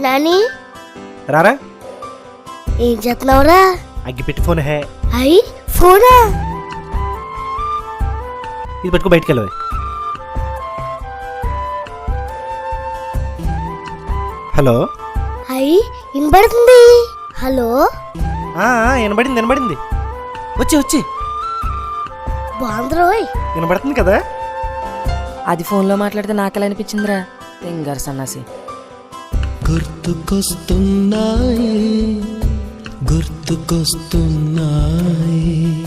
నాని? రారా? ఏం చేస్తున్నావురా? అగ్గి పెట్టి ఫోన్ హే. అయ్యి ఫోనా? ఇది పెట్టుకో బయటికి వెళ్ళవే హలో? అయ్యి వినబడుతుంది? హలో? ఆ, ఆ, వినబడింది వినబడింది. వచ్చి వచ్చి. బాగుందిరోయ్ వినబడుతుంది కదా? అది ఫోన్లో మాట్లాడితే నాకెలా అనిపించిందిరా? తెంగారు సన్నాసి. గుర్తుకొస్తున్నాయి గుర్తుకొస్తున్నాయి.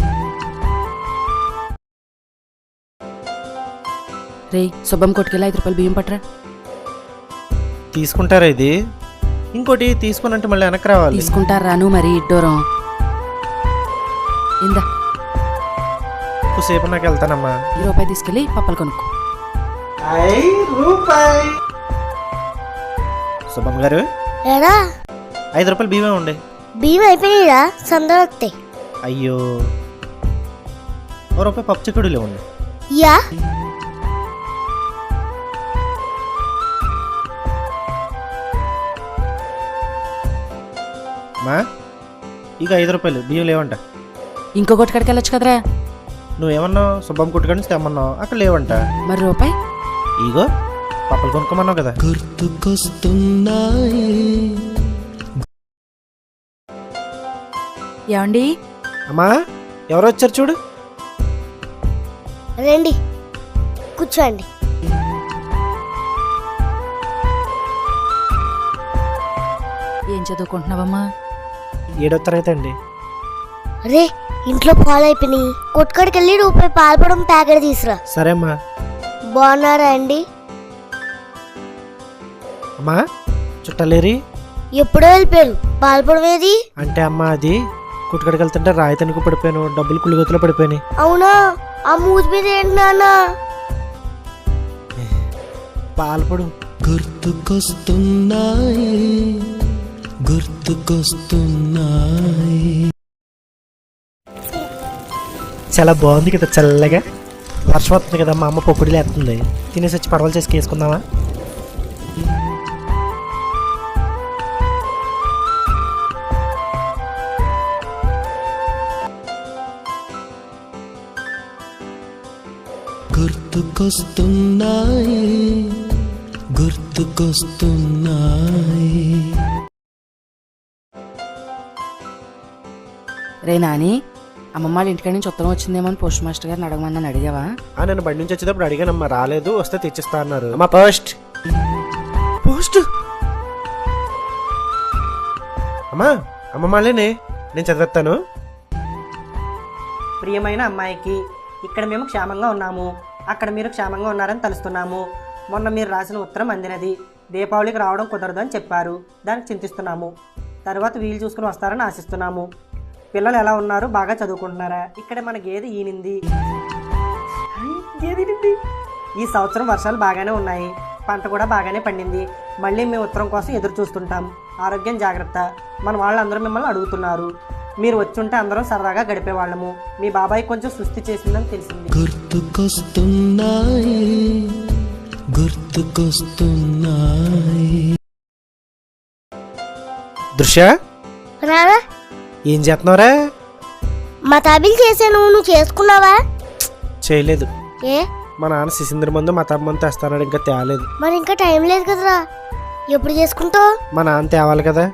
రేయ్ శుభం కొట్టుకెళ్ళి ఐదు రూపాయలు బియ్యం పట్టరా. తీసుకుంటారా ఇది? ఇంకోటి తీసుకున్నంటే మళ్ళీ వెనక్కి రావాలి. తీసుకుంటారా రాను మరి ఇడ్డోరం? ఇందా. సేపు నాకు వెళ్తానమ్మా. ఈ రూపాయి తీసుకెళ్ళి పప్పలు కొనుక్కో. రూపాయి శుభం గారు? ఏరా ఐదు రూపాయలు బియ్యమే ఉండే. బియ్యం అయిపోయినా సందడి వస్తాయి అయ్యో. ఓ రూపాయి పప్పు చిక్కుడులే ఉండే. యా? మా ఇక ఐదు రూపాయలు బియ్యం లేవంట. ఇంకో కొట్టుకాడికి వెళ్ళొచ్చు కదరా. నువ్వేమన్నావు? శుభం కుట్టుకొని తెమ్మన్నావు అక్కడ లేవంట. మరి రూపాయి? ఇగో. పప్పులు కొనుక్కోమన్నావు కదా. గుర్తుకొస్తున్నాయి. ఏమండి? అమ్మా ఎవరు వచ్చారు చూడు. రండి కూర్చోండి. ఏం చదువుకుంటున్నావమ్మా? ఏడో తరగతి అండి. రే ఇంట్లో పాలు అయిపోయినాయి. కొట్టుకాడికి వెళ్ళి రూపాయి పాల్పడం ప్యాకెట్ తీసురా. సరే అమ్మా. బాగున్నారా అండి? అమ్మా? చుట్టాలేరి? ఎప్పుడో వెళ్ళిపోయారు. పాల్పడం ఏది? అంటే అమ్మా అది కుట్టుకడికి వెళ్తుంటే రాయి తనుకు పడిపోయాను డబ్బులు కుళ్ళిగొత్తులో పడిపోయినాయి. అవునా? ఆ మూతి మీద ఏంటి నాన్న? పాల్పడు. గుర్తుకొస్తున్నాయి గుర్తుకొస్తున్నాయి. చాలా బాగుంది కదా చల్లగా. వర్షం వస్తుంది కదా మా అమ్మ పొక్కుడు లేస్తుంది తినేసి వచ్చి పడవలు చేసి వేసుకుందామా? గుర్తుకొస్తున్నాయి గుర్తుకొస్తున్నాయి. రే నాని అమ్మమ్మ వాళ్ళ ఇంటికాడి నుంచి ఉత్తరం వచ్చిందేమో అని పోస్ట్ మాస్టర్ గారిని అడగమన్నాను అడిగావా? ఆ నేను బండి నుంచి వచ్చేటప్పుడు అడిగానమ్మా రాలేదు వస్తే తెచ్చిస్తా అన్నారు. అమ్మా పోస్ట్. పోస్ట్? అమ్మా అమ్మ మళ్ళీనే నేను చదివేస్తాను. ప్రియమైన అమ్మాయికి ఇక్కడ మేము క్షేమంగా ఉన్నాము. అక్కడ మీరు క్షేమంగా ఉన్నారని తలుస్తున్నాము. మొన్న మీరు రాసిన ఉత్తరం అందినది. దీపావళికి రావడం కుదరదు అని చెప్పారు. దానికి చింతిస్తున్నాము. తర్వాత వీలు చూసుకుని వస్తారని ఆశిస్తున్నాము. పిల్లలు ఎలా ఉన్నారు? బాగా చదువుకుంటున్నారా? ఇక్కడ మన గేదె ఈనింది? హై, ఈ సంవత్సరం వర్షాలు బాగానే ఉన్నాయి. పంట కూడా బాగానే పండింది. మళ్ళీ మేము ఉత్తరం కోసం ఎదురు చూస్తుంటాం. ఆరోగ్యం జాగ్రత్త. మన వాళ్ళందరూ మిమ్మల్ని అడుగుతున్నారు. మీరు వచ్చుంటే అందరం సరదాగా గడిపేవాళ్ళము. మీ బాబాయ్ కొంచెం సుస్థి చేసిందని తెలిసింది. గుర్తుకొస్తున్నాయి గుర్తుకొస్తున్నాయి. దృశ్య రారా ఏం చేస్తున్నావురా? మా తాబిల్ చేసాను నువ్వు చేసుకున్నావా? చేయలేదు. ఏ? మా నాన్న శిశింద్ర ముందు మా తమ్మ ముందు తెస్తాడు ఇంకా తేలేదు. మరి ఇంకా టైం లేదు కదరా. ఎప్పుడు చేసుకుంటావు? మా నాన్న తేవాలి కదా.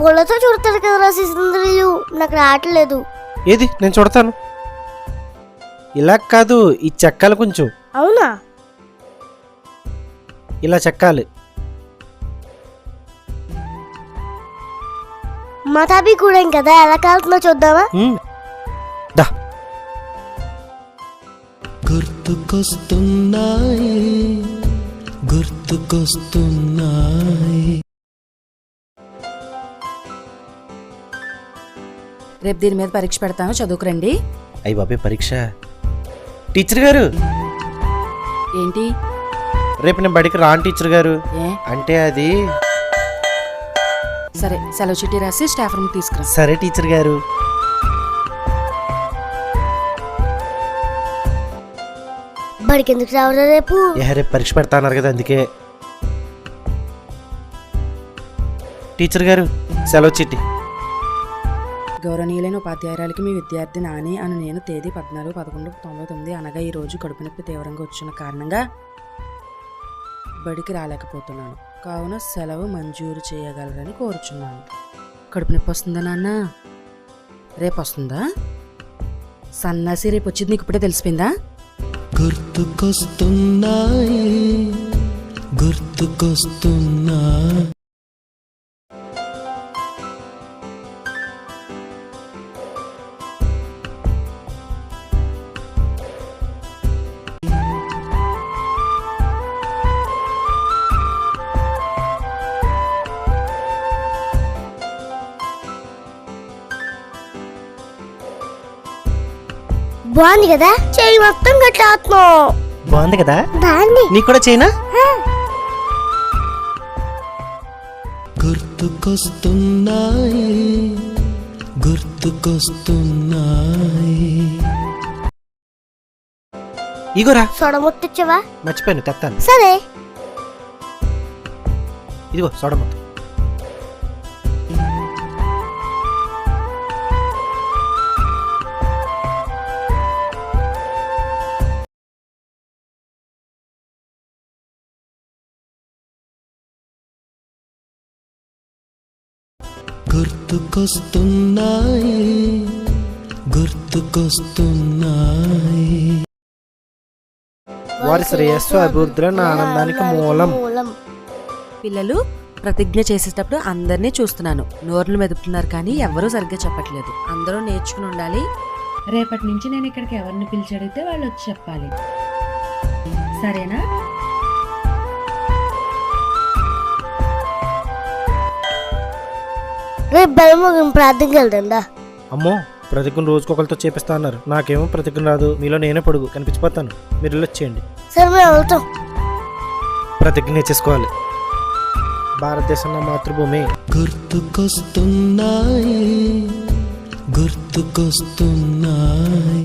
పొలతో చూడతాడు కదరా శిశుంద్రులు నాకు రావట్లేదు. ఏది? నేను చూడతాను. ఇలా కాదు ఈ చెక్కాలి కొంచెం. అవునా? ఇలా చెక్కాలి. మా తాబి కూడా కదా ఎలా కాలుతుందో చూద్దామా? ఉమ్. దా. గుర్తుకొస్తున్నాయి గుర్తుకొస్తున్నాయి. రేపు దీని మీద పరీక్ష పెడతాను చదువుకురండి. అయ్యి బాబాయ్ పరీక్ష? టీచర్ గారు! ఏంటి? రేపు నేను బడికి రాను టీచర్ గారు. ఏ? అంటే అది? సరే సెలవు చిట్టి రాసి స్టాఫ్ రూమ్ తీసుకురా. సరే టీచర్ గారు. బడికి ఎందుకు రావరా రేపు? ఏ రేపు పరీక్ష పెడతా అన్నారు కదా అందుకే. టీచర్ గారు సెలవు చిట్టి. గౌరవనీయులైన ఉపాధ్యాయురాలకి మీ విద్యార్థి నాని అని నేను తేదీ పద్నాలుగు పదకొండు తొంభై తొమ్మిది అనగా ఈ రోజు కడుపు నొప్పి తీవ్రంగా వచ్చిన కారణంగా బడికి రాలేకపోతున్నాను. కావున సెలవు మంజూరు చేయగలరని కోరుచున్నాను. కడుపు నొప్పి వస్తుందా నాన్న? రేపు వస్తుందా? సన్నాసి రేపు వచ్చింది నీకు ఇప్పుడే తెలిసిపోయిందా? గుర్తుకొస్తున్నాయి గుర్తుకొస్తున్నా బాగుంది కదా? చెయ్యి మొత్తం గట్ల ఆత్మం. బాగుంది కదా? బాగుంది. నీకు కూడా చేయనా గుర్తుకొస్తున్నాయి గుర్తుకొస్తున్నాయి. ఇగోరా. సొడ ముట్టించవా మర్చిపోయాను తెత్తాను. సరే. ఇదిగో సోడ గుర్తుకొస్తున్నాయి గుర్తుకొస్తున్నాయి. వారి శ్రేయస్సు అభివృద్ధిలో నా ఆనందానికి మూలం. మూలం పిల్లలు ప్రతిజ్ఞ చేసేటప్పుడు అందరినీ చూస్తున్నాను. నోర్లు మెదుపుతున్నారు కానీ ఎవరూ సరిగ్గా చెప్పట్లేదు. అందరూ నేర్చుకుని ఉండాలి. రేపటి నుంచి నేను ఇక్కడికి ఎవరిని పిలిచి అడిగితే వాళ్ళు వచ్చి చెప్పాలి. సరేనా? రేపు బలముగిన ప్రార్థనకి వెళ్దా అమ్మో ప్రతిజ్ఞ రోజుకొకరితో చేపిస్తా అన్నారు. నాకేమో ప్రతిజ్ఞ రాదు. మీలో నేనే పొడుగు. కనిపించిపోతాను. మీరు ఇల్లు వచ్చేయండి. సరే మేము వెళ్తాం. ప్రతిజ్ఞ చేసుకోవాలి. భారతదేశం నా మాతృభూమి. గుర్తుకొస్తున్నాయి. గుర్తుకొస్తున్నాయి.